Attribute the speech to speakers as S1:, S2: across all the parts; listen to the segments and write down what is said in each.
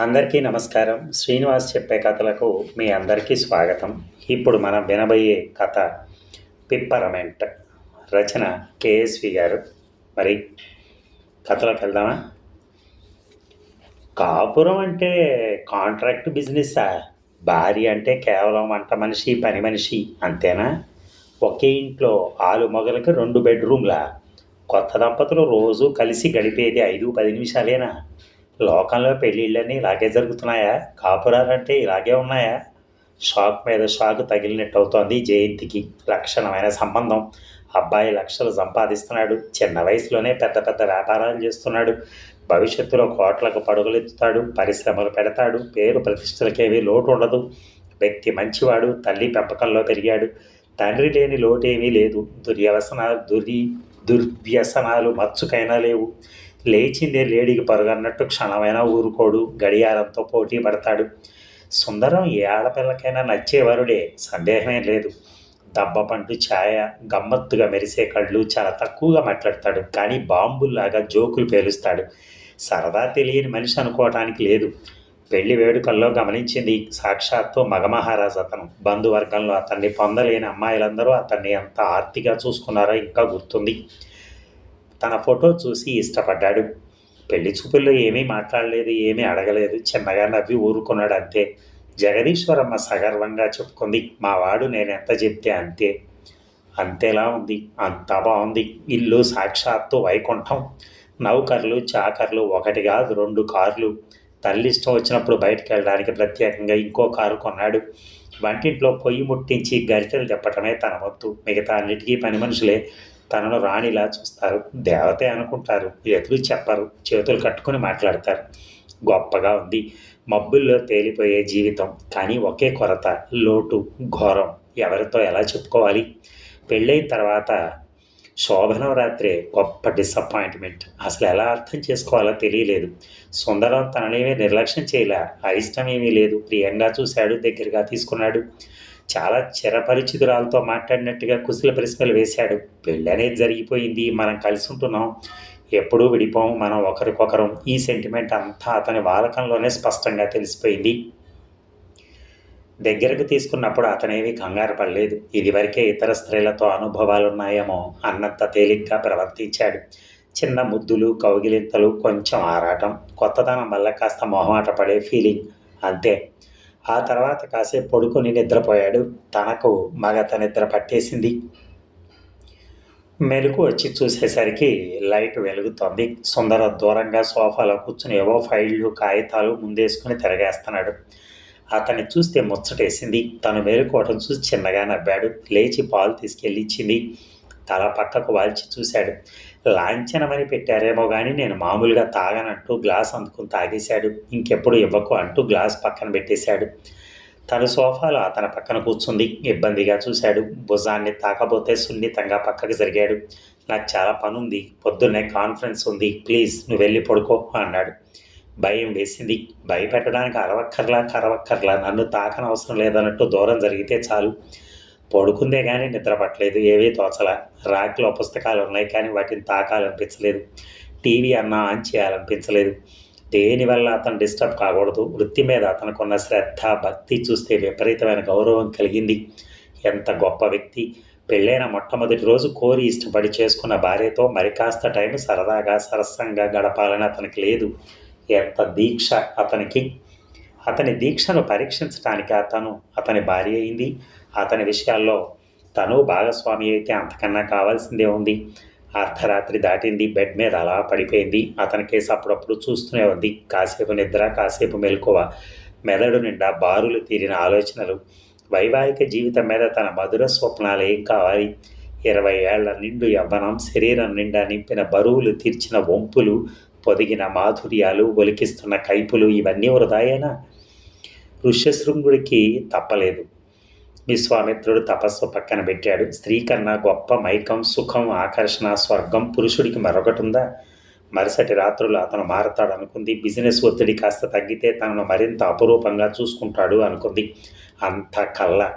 S1: అందరికీ నమస్కారం. శ్రీనివాస్ చెప్పే కథలకు మీ అందరికీ స్వాగతం. ఇప్పుడు మనం వినబోయే కథ పిప్పరమెంట్ రచన కేఎస్వి గారు. మరి కథలోకి వెళ్దామా? కాపురం అంటే కాంట్రాక్ట్ బిజినెస్సా? భార్య అంటే కేవలం వంట మనిషి పని మనిషి అంతేనా? ఒకే ఇంట్లో ఆలు మొగలకి రెండు బెడ్రూమ్లా? కొత్త దంపతులు రోజు కలిసి గడిపేది ఐదు పది నిమిషాలేనా? లోకంలో పెళ్ళిళ్ళన్నీ ఇలాగే జరుగుతున్నాయా? కాపురాలంటే ఇలాగే ఉన్నాయా? షాక్ మీద షాక్ తగిలినట్టు అవుతోంది జయంతికి లక్షణమైన సంబంధం. అబ్బాయి లక్షలు సంపాదిస్తున్నాడు. చిన్న వయసులోనే పెద్ద పెద్ద వ్యాపారాలు చేస్తున్నాడు. భవిష్యత్తులో కోట్లకు పడుగులెత్తుతాడు. పరిశ్రమలు పెడతాడు. పేరు ప్రతిష్టలకేమీ లోటు ఉండదు వ్యక్తి మంచివాడు. తల్లి పెంపకంలో పెరిగాడు. తండ్రి లేని లోటేమీ లేదు. దుర్యవసన దురి దుర్వ్యసనాలు మచ్చుకైనా లేవు. లేచిందే లేడికి పరుగన్నట్టు క్షణమైనా ఊరుకోడు గడియారంతో పోటీ పడతాడు. సుందరం ఏ ఆడపిల్లకైనా నచ్చేవారుడే సందేహమే లేదు. దబ్బపంటు ఛాయ గమ్మత్తుగా మెరిసే కళ్ళు చాలా తక్కువగా మాట్లాడతాడు. కానీ బాంబుల్లాగా జోకులు పేలుస్తాడు. సరదా తెలియని మనిషి అనుకోవటానికి లేదు. పెళ్ళి వేడుకల్లో గమనించింది సాక్షాత్తు మగమహారాజ్ అతను. బంధువర్గంలో అతన్ని పొందలేని అమ్మాయిలందరూ అతన్ని ఎంత ఆర్తిగా చూసుకున్నారో ఇంకా గుర్తుంది. తన ఫోటో చూసి ఇష్టపడ్డాడు. పెళ్ళి చూపుల్లో ఏమీ మాట్లాడలేదు ఏమీ అడగలేదు చిన్నగా నవ్వి ఊరుకున్నాడు అంతే. జగదీశ్వరమ్మ సగర్వంగా చెప్పుకుంది మా వాడు నేను ఎంత చెప్తే అంతే. అంతేలా ఉంది అంత బాగుంది. ఇల్లు సాక్షాత్తు వైకుంఠం. నౌకర్లు చాకర్లు ఒకటి కాదు రెండు కార్లు. తల్లి ఇష్టం వచ్చినప్పుడు బయటకు వెళ్ళడానికి ప్రత్యేకంగా ఇంకో కారు కొన్నాడు. వంటింట్లో పొయ్యి ముట్టించి గరిటెలు చెప్పటమే తన వద్దు మిగతా అన్నిటికీ పని మనుషులే. తనను రాణిలా చూస్తారు. దేవతే అనుకుంటారు. ఎదురు చెప్పరు. చేతులు కట్టుకుని మాట్లాడతారు. గొప్పగా ఉంది. మబ్బుల్లో తేలిపోయే జీవితం. కానీ ఒకే కొరత లోటు ఘోరం. ఎవరితో ఎలా చెప్పుకోవాలి? పెళ్ళైన తర్వాత శోభనం రాత్రే గొప్ప డిసప్పాయింట్మెంట్ అసలు ఎలా అర్థం చేసుకోవాలో తెలియలేదు. సుందరం తననేమీ నిర్లక్ష్యం చేయలే. అయిష్టం ఏమీ లేదు. ప్రియంగా చూశాడు దగ్గరగా తీసుకున్నాడు. చాలా చిరపరిచితురాలతో మాట్లాడినట్టుగా కుశల ప్రశ్నలు వేశాడు. పెళ్ళి అనేది జరిగిపోయింది మనం కలిసి ఉంటున్నాం. ఎప్పుడూ విడిపోం మనం ఒకరికొకరం. ఈ సెంటిమెంట్ అంతా అతని వాలకంలోనే స్పష్టంగా తెలిసిపోయింది. దగ్గరకు తీసుకున్నప్పుడు అతనేవి కంగారు పడలేదు. ఇదివరకే ఇతర స్త్రీలతో అనుభవాలు ఉన్నాయేమో అన్నంత తేలిగ్గా ప్రవర్తించాడు. చిన్న ముద్దులు కౌగిలింతలు కొంచెం ఆరాటం కొత్తదనం వల్ల కాస్త మొహమాట పడే ఫీలింగ్ అంతే. ఆ తర్వాత కాసేపు పడుకొని నిద్రపోయాడు. తనకు మగత నిద్ర పట్టేసింది. మెలకు వచ్చి చూసేసరికి లైట్ వెలుగుతోంది. సుందర దూరంగా సోఫాలో కూర్చుని ఏవో ఫైళ్ళు కాగితాలు ముందేసుకుని తిరగేస్తున్నాడు. అతన్ని చూస్తే ముచ్చటేసింది. తను మేలుకోవటం చూసి చిన్నగా నవ్వాడు. లేచి పాలు తీసుకెళ్ళి ఇచ్చింది. తల పక్కకు వాల్చి చూశాడు. లాంఛనమని పెట్టారేమో కానీ నేను మామూలుగా తాగనంటూ గ్లాస్ అందుకుని తాగేశాడు. ఇంకెప్పుడు ఇవ్వకు అంటూ గ్లాస్ పక్కన పెట్టేశాడు. తను సోఫాలో అతని పక్కన కూర్చుంది. ఇబ్బందిగా చూశాడు. భుజాన్ని తాకబోతే సున్నితంగా పక్కకు జరిగాడు. నాకు చాలా పని ఉంది పొద్దున్నే కాన్ఫరెన్స్ ఉంది. ప్లీజ్ నువ్వు వెళ్ళి పడుకో అన్నాడు. భయం వేసింది. భయపెట్టడానికి అరవక్కర్లా కరవక్కర్లా. నన్ను తాకనవసరం లేదన్నట్టు దూరం జరిగితే చాలు. పడుకుందే కానీ నిద్ర పట్టలేదు. ఏవీ తోచల. ర్యాక్లో పుస్తకాలు ఉన్నాయి కానీ వాటిని తాకాలనిపించలేదు. టీవీ అన్నా ఆన్ చేయాలనిపించలేదు. దేనివల్ల అతను డిస్టర్బ్ కాకూడదు? వృత్తి మీద అతనుకున్న శ్రద్ధ భక్తి చూస్తే విపరీతమైన గౌరవం కలిగింది. ఎంత గొప్ప వ్యక్తి. పెళ్ళైన మొట్టమొదటి రోజు కోరి ఇష్టపడి చేసుకున్న భార్యతో మరి కాస్త టైం సరదాగా సరసంగా గడపాలని అతనికి లేదు. ఎంత దీక్ష అతనికి. అతని దీక్షను పరీక్షించడానికి అతను అతని భార్య అయింది. అతని విషయాల్లో తను భాగస్వామి అయితే అంతకన్నా కావాల్సిందే ఉంది. అర్ధరాత్రి దాటింది బెడ్ మీద అలా పడిపోయింది. అతని కేసు అప్పుడప్పుడు చూస్తూనే ఉంది. కాసేపు నిద్ర కాసేపు మెలకువ. మెదడు నిండా బారులు తీరిన ఆలోచనలు. వైవాహిక జీవితం మీద తన మధుర స్వప్నాలు ఏం కావాలి? ఇరవై ఏళ్ళ నిండు యవ్వనం శరీరం నిండా నింపిన బరువులు తీర్చిన వంపులు పొదిగిన మాధుర్యాలు ఒలికిస్తున్న కైపులు ఇవన్నీ వృధాయేనా? ఋష్యశృంగుడికి తప్పలేదు. విశ్వామిత్రుడు తపస్సు పక్కన పెట్టాడు. స్త్రీ కన్నా గొప్ప మైకం సుఖం ఆకర్షణ స్వర్గం పురుషుడికి మరొకటి ఉందా? మరుసటి రాత్రులు అతను మారతాడు అనుకుంది. బిజినెస్ ఒత్తిడి కాస్త తగ్గితే తనను మరింత అపురూపంగా చూసుకుంటాడు అనుకుంది. అంత కళ్ళ.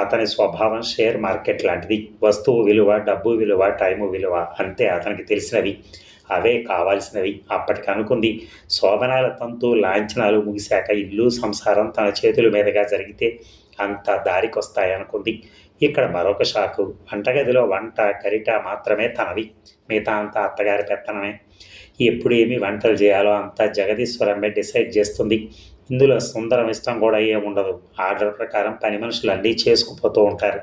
S1: అతని స్వభావం షేర్ మార్కెట్ లాంటిది. వస్తువు విలువ డబ్బు విలువ టైము విలువ అంతే అతనికి తెలిసినవి. అవే కావాల్సినవి. అప్పటికి అనుకుంది. శోభనాల తంతు లాంఛనాలు ముగిశాక ఇల్లు సంసారం తన చేతుల మీదుగా జరిగితే అంత దారికొస్తాయనుకుంది ఇక్కడ మరొక షాకు. వంటగదిలో వంట గరిట మాత్రమే తనవి మిగతా అంతా అత్తగారి పెత్తనమే. ఎప్పుడు ఏమి వంటలు చేయాలో అంతా జగదీశ్వరమ్మే డిసైడ్ చేస్తుంది. ఇందులో సుందరం ఇష్టం కూడా ఏముండదు ఆర్డర్ ప్రకారం పని మనుషులు అన్నీ చేసుకుపోతూ ఉంటారు.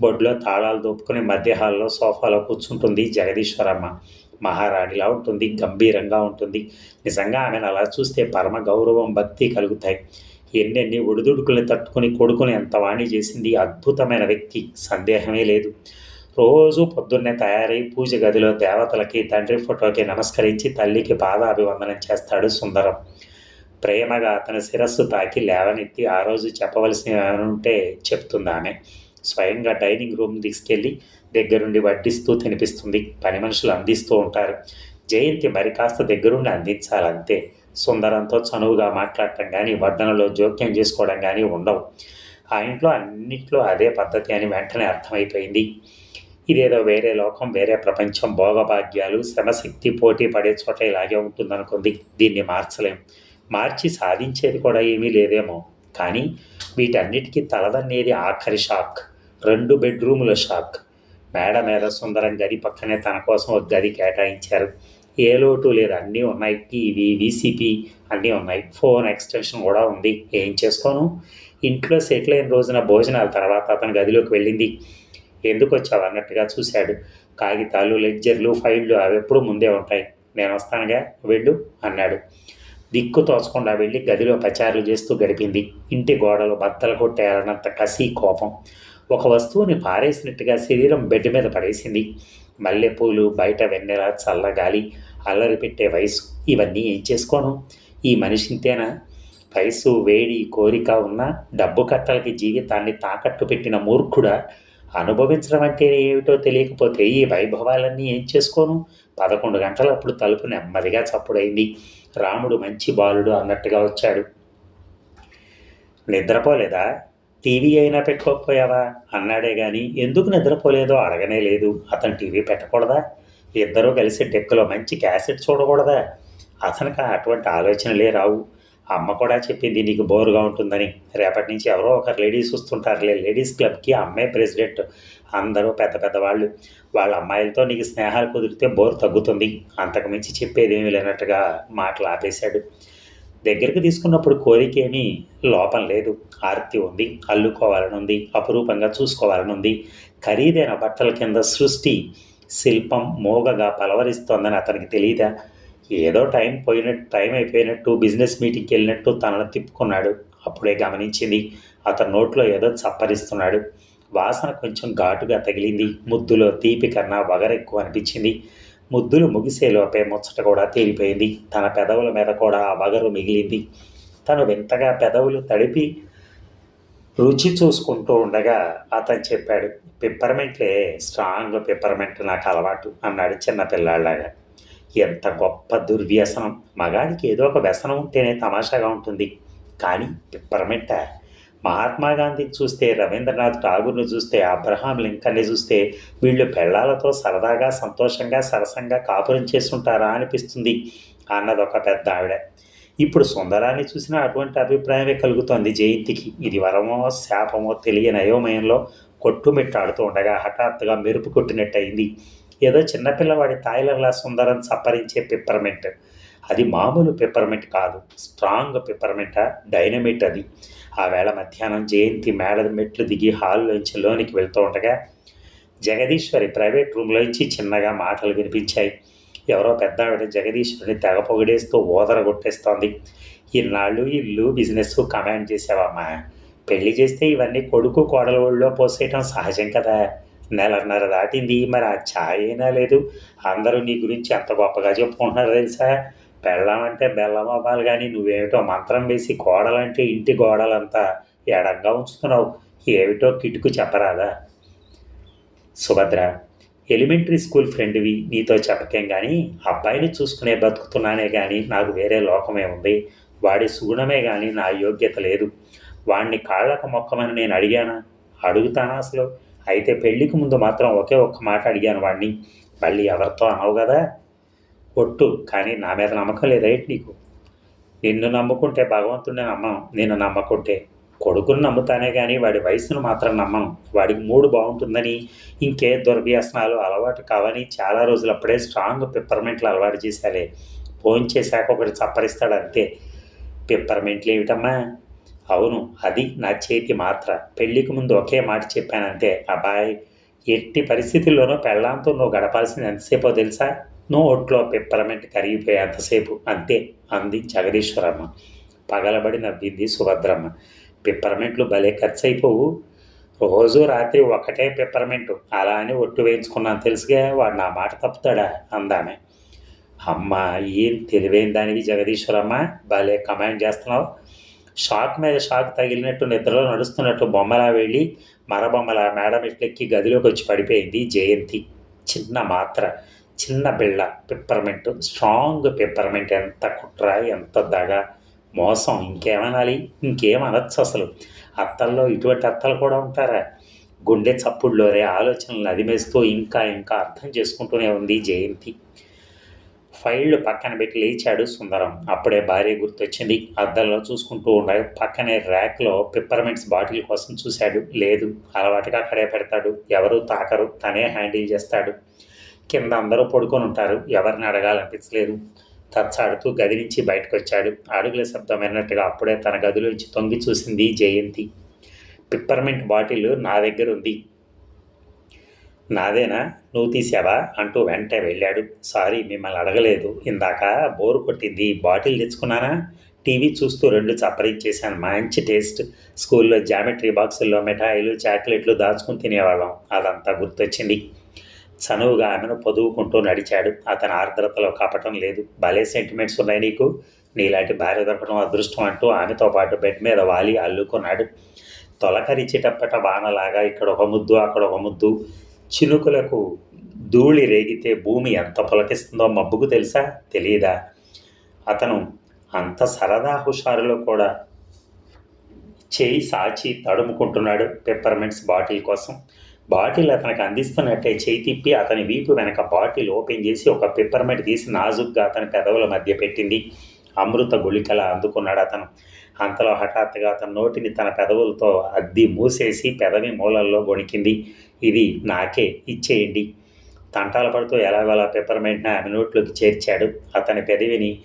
S1: బొడ్లో తాళాలు దోపుకుని మధ్య హాల్లో సోఫాలో కూర్చుంటుంది జగదీశ్వరమ్మ. మహారాణిలా ఉంటుంది. గంభీరంగా ఉంటుంది. నిజంగా ఆమెను అలా చూస్తే పరమ గౌరవం భక్తి కలుగుతాయి. ఎన్నెన్ని ఒడిదుడుకుల్ని తట్టుకుని కొడుకుని ఎంత వాణి చేసింది అద్భుతమైన వ్యక్తి. సందేహమే లేదు. రోజు పొద్దున్నే తయారై పూజ గదిలో దేవతలకి తండ్రి ఫోటోకి నమస్కరించి తల్లికి పాదాభివందనం చేస్తాడు సుందరం. ప్రేమగా అతని శిరస్సు తాకి లేవనెత్తి ఆ రోజు చెప్పవలసిన ఉంటే చెప్తుంది ఆమె. స్వయంగా డైనింగ్ రూమ్ తీసుకెళ్ళి దగ్గరుండి వడ్డిస్తూ తినిపిస్తుంది. పని మనుషులు అందిస్తూ ఉంటారు. జయంతి మరి కాస్త దగ్గరుండి అందించాలంతే. సుందరంతో చనువుగా మాట్లాడటం కానీ వడ్డనలో జోక్యం చేసుకోవడం కానీ ఉండవు. ఆ ఇంట్లో అన్నిట్లో అదే పద్ధతి అని వెంటనే అర్థమైపోయింది. ఇదేదో వేరే లోకం వేరే ప్రపంచం భోగభాగ్యాలు శ్రమశక్తి పోటీ పడే చోట ఇలాగే ఉంటుందనుకుంది. దీన్ని మార్చలేం. మార్చి సాధించేది కూడా ఏమీ లేదేమో. కానీ వీటన్నిటికీ తలదన్నేది ఆఖరి షాక్. రెండు బెడ్రూముల షాక్. మేడ మీద సుందరం గది పక్కనే తన కోసం ఒక గది కేటాయించారు. ఏ లోటు లేదు. అన్నీ ఉన్నాయి. టీవీ వీసీపీ అన్నీ ఉన్నాయి. ఫోన్ ఎక్స్టెన్షన్ కూడా ఉంది. ఏం చేసుకోను? ఇంట్లో సెటిల్ అయిన రోజున భోజనాల తర్వాత అతను గదిలోకి వెళ్ళింది. ఎందుకు వచ్చావు? అన్నట్టుగా చూశాడు. కాగితాలు లెడ్జర్లు ఫైళ్ళు అవి ఎప్పుడు ముందే ఉంటాయి. నేను వస్తానుగా వెళ్ళు అన్నాడు. దిక్కు తోచకుండా వెళ్ళి గదిలో పచారులు చేస్తూ గడిపింది. ఇంటి గోడలు బద్దలు కొట్టేయాలన్నంత కసి కోపం. ఒక వస్తువుని పారేసినట్టుగా శరీరం బెడ్ మీద పడేసింది. మల్లెపూలు బయట వెన్నెల చల్లగాలి అల్లరి పెట్టే వయసు ఇవన్నీ ఏం చేసుకోను? ఈ మనిషింతేనా? వయసు వేడి కోరిక ఉన్న డబ్బు కట్టలకి జీవితాన్ని తాకట్టు పెట్టిన మూర్ఖుడా? అనుభవించడం అంటే ఏమిటో తెలియకపోతే ఈ వైభవాలన్నీ ఏం చేసుకోను? పదకొండు గంటలప్పుడు తలుపు నెమ్మదిగా చప్పుడైంది. రాముడు మంచి బాలుడు అన్నట్టుగా వచ్చాడు. నిద్రపోలేదా? టీవీ అయినా పెట్టుకోకపోయావా? అన్నాడే కానీ ఎందుకు నిద్రపోలేదో అడగనే లేదు. అతను టీవీ పెట్టకూడదా? ఇద్దరూ కలిసి డెక్కులో మంచి క్యాసెట్ చూడకూడదా? అతనికి అటువంటి ఆలోచనలే రావు. అమ్మ కూడా చెప్పింది నీకు బోరుగా ఉంటుందని. రేపటి నుంచి ఎవరో ఒకరు లేడీస్ వస్తుంటారులే లేడీస్ క్లబ్కి అమ్మాయి ప్రెసిడెంట్. అందరూ పెద్ద పెద్ద వాళ్ళు. వాళ్ళ అమ్మాయిలతో నీకు స్నేహాలు కుదిరితే బోరు తగ్గుతుంది. అంతకు మించి లేనట్టుగా మాటలు ఆపేశాడు. దగ్గరికి తీసుకున్నప్పుడు కోరిక ఏమీ లోపం లేదు. ఆర్తి ఉంది అల్లుకోవాలని ఉంది అపురూపంగా చూసుకోవాలని ఉంది ఖరీదైన బట్టల కింద సృష్టి శిల్పం మోగగా పలవరిస్తోందని అతనికి తెలియదా ఏదో టైం పోయినట్టు టైం అయిపోయినట్టు బిజినెస్ మీటింగ్కి వెళ్ళినట్టు తనను తిప్పుకున్నాడు. అప్పుడే గమనించింది అతని నోట్లో ఏదో చప్పరిస్తున్నాడు. వాసన కొంచెం ఘాటుగా తగిలింది. ముద్దులో తీపి కన్నా వగరెక్కువ అనిపించింది. ముద్దులు ముగిసేలోపే ముచ్చట కూడా తేలిపోయింది తన పెదవుల మీద కూడా ఆ వగరు మిగిలింది. తను వింతగా పెదవులు తడిపి రుచి చూసుకుంటూ ఉండగా అతను చెప్పాడు పిప్పర్మెంట్లే స్ట్రాంగ్ పిప్పర్మెంట్ నాకు అలవాటు అన్నాడు చిన్న ఎంత గొప్ప దుర్వ్యసనం. మగాడికి ఏదో ఒక వ్యసనం ఉంటేనే తమాషాగా ఉంటుంది. కానీ పిప్పర్మెంట? మహాత్మా గాంధీని చూస్తే రవీంద్రనాథ్ ఠాగూర్ను చూస్తే అబ్రహాం లింకన్ని చూస్తే వీళ్ళు పెళ్ళాలతో సరదాగా సంతోషంగా సరసంగా కాపురం చేస్తుంటారా అనిపిస్తుంది అన్నది ఒక పెద్ద ఆవిడ. ఇప్పుడు సుందరాన్ని చూసినా అటువంటి అభిప్రాయమే కలుగుతోంది జయంతికి. ఇది వరమో శాపమో తెలియని అయోమయంలో కొట్టుమిట్టాడుతూ ఉండగా హఠాత్తుగా మెరుపు కొట్టినట్టయింది. ఏదో చిన్నపిల్లవాడి తాయిలర్లా సుందరం సప్పరించే పిప్పర్మెంట్. అది మామూలు పిప్పర్మెంట్ కాదు స్ట్రాంగ్ పిప్పర్మెంట్ డైనమిట్ అది. ఆ వేళ మధ్యాహ్నం జయంతి మేడ మెట్లు దిగి హాల్లోంచి లోనికి వెళ్తూ ఉండగా జగదీశ్వరి ప్రైవేట్ రూమ్లోంచి చిన్నగా మాటలు వినిపించాయి. ఎవరో పెద్ద ఆవిడ జగదీశ్వరిని తెగ పొగిడేస్తూ ఓదర కొట్టేస్తోంది ఇన్నాళ్ళు ఇల్లు బిజినెస్ కమాండ్ చేసావమ్మా. పెళ్ళి చేస్తే ఇవన్నీ కొడుకు కోడల ఒళ్ళో పోసేయటం సహజం కదా. నెలన్నర దాటింది. మరి ఆ ఛాయ్ అయినా లేదు? అందరూ నీ గురించి ఎంత గొప్పగా చెప్పుకుంటున్నారు తెలుసా? బెల్లం అంటే బెల్లం అవ్వాలి కానీ నువ్వేమిటో మంత్రం వేసి గోడలంటే ఇంటి గోడలంతా ఎడంగా ఉంచుతున్నావు. ఏమిటో కిటుకు చెప్పరాదా? సుభద్ర ఎలిమెంటరీ స్కూల్ ఫ్రెండ్వి నీతో చెప్పకేం కానీ అబ్బాయిని చూసుకునే బతుకుతున్నానే కానీ నాకు వేరే లోకమే ఉంది. వాడి సుగుణమే కానీ నా యోగ్యత లేదు. వాడిని కాళ్ళకు మొక్కమని నేను అడిగానా? అడుగుతానా అసలు? అయితే పెళ్ళికి ముందు మాత్రం ఒకే ఒక్క మాట అడిగాను వాడిని మళ్ళీ ఎవరితో అనవు కదా ఒట్టు కానీ నా మీద నమ్మకం లేదేంటి నీకు? నిన్ను నమ్ముకుంటే భగవంతుడిని నమ్మం నేను నమ్మకుంటే కొడుకుని నమ్ముతానే కానీ వాడి వయసును మాత్రం నమ్మను వాడికి మూడు బాగుంటుందని ఇంకే దుర్వ్యసనాలు అలవాటు కావని చాలా రోజులు అప్పుడే స్ట్రాంగ్ పిప్పర్మెంట్లు అలవాటు చేశాలే ఫోన్ చేశాక ఒకటి చప్పరిస్తాడు అంతే. పిప్పర్మెంట్లు ఏమిటమ్మా? అవును అది నా చేతి మాత్ర. పెళ్ళికి ముందు ఒకే మాట చెప్పానంతే. అబ్బాయి ఎట్టి పరిస్థితుల్లోనూ పెళ్ళాంతో నువ్వు గడపాల్సింది ఎంతసేపో తెలుసా? నోట్లో ఒట్లో పిప్పరమెంట్ కరిగిపోయేంతసేపు అంతే అంది జగదీశ్వరమ్మ. పగలబడి నవ్వింది సుభద్రమ్మ. పిప్పరమెంట్లు భలే ఖర్చు అయిపోవు రోజు రాత్రి ఒకటే పిప్పరమెంట్ అలా అని ఒట్టు వేయించుకున్నాను తెలుసుగా వాడు నా మాట తప్పుతాడా? అందామె. అమ్మ ఏం తెలివైన దానివి జగదీశ్వరమ్మ? భలే కమాండ్ చేస్తున్నావు. షాక్ మీద షాక్ తగిలినట్టు నిద్రలో నడుస్తున్నట్టు బొమ్మలా వెళ్ళి మరబొమ్మల మేడం ఇట్లెక్కి గదిలోకి వచ్చి పడిపోయింది జయంతి. చిన్న మాత్ర. చిన్న బిళ్ళ పిప్పర్మెంట్ స్ట్రాంగ్ పిప్పర్మెంట్ ఎంత కుట్ర ఎంత దగ మోసం ఇంకేమనాలి? ఇంకేమనొచ్చు అసలు? అత్తల్లో ఇటువంటి అత్తలు కూడా ఉంటారా? గుండె చప్పుడులోరే ఆలోచనలు అదిమేస్తూ ఇంకా ఇంకా అర్థం చేసుకుంటూనే ఉంది జయంతి. ఫైళ్ళు పక్కన పెట్టి లేచాడు సుందరం. అప్పుడే భార్య గుర్తొచ్చింది. అద్దంలో చూసుకుంటూ ఉండగా పక్కనే ర్యాక్లో పిప్పర్మెంట్స్ బాటిల్ కోసం చూశాడు. లేదు అలవాటుగా అక్కడే పెడతాడు ఎవరు తాకరు. తనే హ్యాండిల్ చేస్తాడు. కింద అందరూ పడుకొని ఉంటారు. ఎవరిని అడగాలనిపించలేదు. తచ్చాడుతూ గది నుంచి బయటకు వచ్చాడు అడుగుల శబ్దం విన్నట్టుగా అప్పుడే తన గదిలోంచి తొంగి చూసింది జయంతి. పిప్పర్మెంట్ బాటిల్ నా దగ్గర ఉంది. నాదేనా? నువ్వు తీసావా? అంటూ వెంట వెళ్ళాడు. సారీ మిమ్మల్ని అడగలేదు. ఇందాక బోరు కొట్టింది. బాటిల్ తెచ్చుకున్నానా? టీవీ చూస్తూ రెండు చేశాను. మంచి టేస్ట్. స్కూల్లో జామెట్రీ బాక్సుల్లో మిఠాయిలు చాక్లెట్లు దాచుకుని తినేవాళ్ళం. అదంతా గుర్తొచ్చింది. చనువుగా ఆమెను పొదువుకుంటూ నడిచాడు. అతని ఆర్ద్రతలో కపటం లేదు. భలే సెంటిమెంట్స్ ఉన్నాయి నీకు. నీలాంటి భార్య దొరకడం అదృష్టం అంటూ ఆమెతో పాటు బెడ్ మీద వాలి అల్లుకున్నాడు. తొలకరిచేటప్పట వానలాగా ఇక్కడ ఒక ముద్దు అక్కడ ఒక ముద్దు. చినుకులకు ధూళి రేగితే భూమి ఎంత పులకిస్తుందో మబ్బుకు తెలుసా? తెలియదా అతను అంత సరదా హుషారులో కూడా చేయి సాచి తడుముకుంటున్నాడు. పెప్పర్మెంట్స్ బాటిల్ కోసం బాటిల్ అతనికి అందిస్తున్నట్టే చేయి తిప్పి అతని వీపు వెనక బాటిల్ ఓపెన్ చేసి ఒక పిప్పర్మెట్ తీసి నాజుగ్గా అతని పెదవుల మధ్య పెట్టింది. అమృత గుళికల అందుకున్నాడు అతను. అంతలో హఠాత్తుగా అతని నోటిని తన పెదవులతో అద్ది మూసేసి పెదవి మూలల్లో గొణికింది ఇది నాకే ఇచ్చేయండి. తంటాల పడుతూ ఎలాగోలా పిప్పర్మెంట్ని ఆమె నోట్లోకి చేర్చాడు. అతని పెదవిని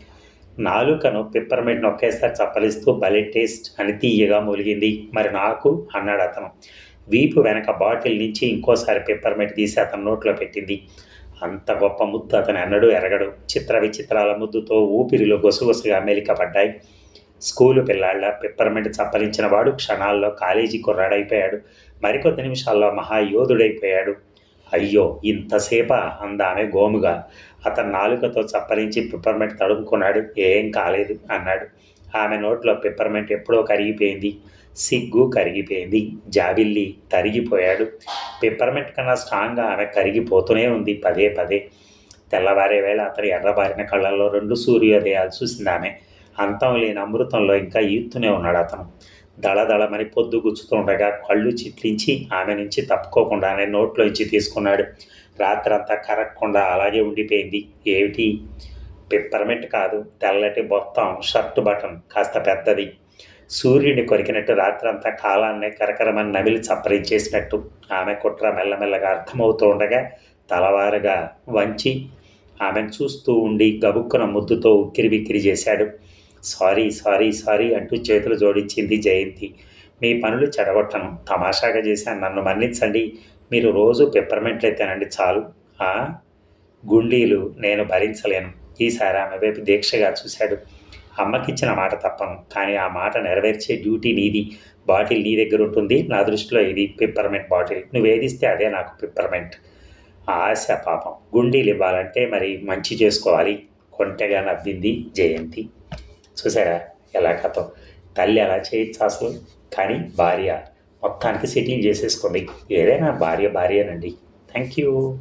S1: నాలుకను పిప్పర్మెంట్ ఒకేసారి చప్పలిస్తూ భలే టేస్ట్ అని తీయగా మూలిగింది. మరి నాకు? అన్నాడు అతను. వీపు వెనక బాటిల్ నుంచి ఇంకోసారి పిప్పర్మెంట్ తీసి అతని నోట్లో పెట్టింది. అంత గొప్ప ముద్దు అతను ఎన్నడూ ఎరగడు. చిత్ర విచిత్రాల ముద్దుతో ఊపిరిలో గొసుగొసుగా మెలికపడ్డాయి స్కూలు పిల్లాళ్ళ పిప్పర్మెంట్ చప్పరించిన వాడు క్షణాల్లో కాలేజీ కుర్రాడైపోయాడు. మరికొద్ది నిమిషాల్లో మహాయోధుడైపోయాడు అయ్యో ఇంతసేపా? అందామె గోముగా. అతను నాలుకతో చప్పరించి పిప్పర్మెంట్ తడుముకున్నాడు. ఏం కాలేదు అన్నాడు. ఆమె నోట్లో పిప్పర్మెంట్ ఎప్పుడో కరిగిపోయింది. సిగ్గు కరిగిపోయింది. జాబిల్లి తరిగిపోయాడు. పిప్పర్మెంట్ కన్నా స్ట్రాంగ్గా ఆమె కరిగిపోతూనే ఉంది పదే పదే. తెల్లవారే వేళ అతడి ఎర్రబారిన కళ్ళల్లో రెండు సూర్యోదయాలు చూసింది ఆమె. అంతం లేని అమృతంలో ఇంకా ఈత్తునే ఉన్నాడు అతను. దళదళమని పొద్దు గుచ్చుతుండగా కళ్ళు చిట్లించి ఆమె నుంచి తప్పుకోకుండానే నోట్లోంచి తీసుకున్నాడు. రాత్రంతా కరగకుండా అలాగే ఉండిపోయింది. ఏమిటి? పిప్పర్మెంట్ కాదు. తెల్లటి బొత్తం షర్ట్ బటన్ కాస్త పెద్దది. సూర్యుని కొరికినట్టు రాత్రంతా కాలాన్నే కరకరమని నమిలి చప్పరించేసినట్టు ఆమె కుట్ర మెల్లమెల్లగా అర్థమవుతూ ఉండగా తలవారుగా వంచి ఆమెను చూస్తూ ఉండి గబుక్కున ముద్దుతో ఉక్కిరి బిక్కిరి చేశాడు. సారీ సారీ సారీ అంటూ చేతులు జోడించింది జయంతి. మీ పనులు చెడగొట్టను. తమాషాగా చేశాను. నన్ను మన్నించండి. మీరు రోజు పెప్పర్మెంట్లే తినండి చాలు. ఆ? గుండీలు నేను భరించలేను. ఈసారి ఆమె వైపు దీక్షగా చూశాడు. అమ్మకిచ్చిన మాట తప్పను కానీ ఆ మాట నెరవేర్చే డ్యూటీ నీది. బాటిల్ నీ దగ్గర ఉంటుంది నా దృష్టిలో ఇది పిప్పర్మెంట్ బాటిల్. నువ్వు ఏదిస్తే అదే నాకు పిప్పర్మెంట్. ఆశ పాపం. గుండీలు ఇవ్వాలంటే మరి మంచి చేసుకోవాలి. కొంటెగా నవ్వింది జయంతి. చూసారా ఎలా కథం? తల్లి అలా చేయొచ్చు అసలు కానీ భార్య. మొత్తానికి సెటిల్ చేసేసుకుంది. ఏదైనా భార్య భార్యనండి. Thank you.